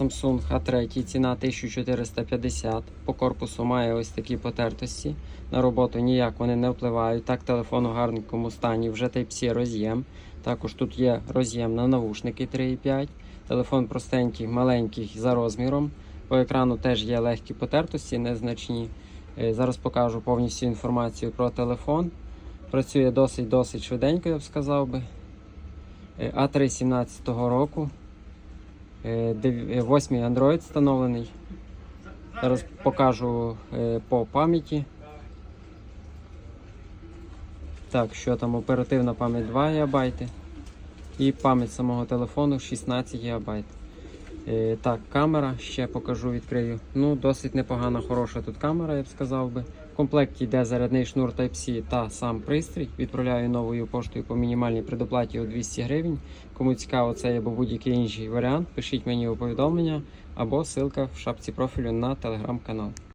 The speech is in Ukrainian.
Samsung A3, ціна 1450. По корпусу має ось такі потертості. На роботу ніяк вони не впливають. Так, телефон у гарненькому стані, вже Type-C роз'єм. Також тут є роз'єм на навушники 3,5. Телефон простенький, маленький за розміром. По екрану теж є легкі потертості, незначні. Е, Зараз покажу повністю інформацію про телефон. Працює досить-досить швиденько, я б сказав би. Е, А3 17 року. Е, дев- е, Android встановлений. Зараз покажу е, по пам'яті. Так, що там оперативна пам'ять 2 ГБ і пам'ять самого телефону 16 ГБ. Е, так, камера ще покажу, відкрию. Ну, досить непогана, хороша тут камера, я б сказав би. В комплекті йде зарядний шнур Type-C та сам пристрій. Відправляю новою поштою по мінімальній предоплаті у 200 гривень. Кому цікаво це або будь-який інший варіант, пишіть мені у повідомлення або ссылка в шапці профілю на телеграм-канал.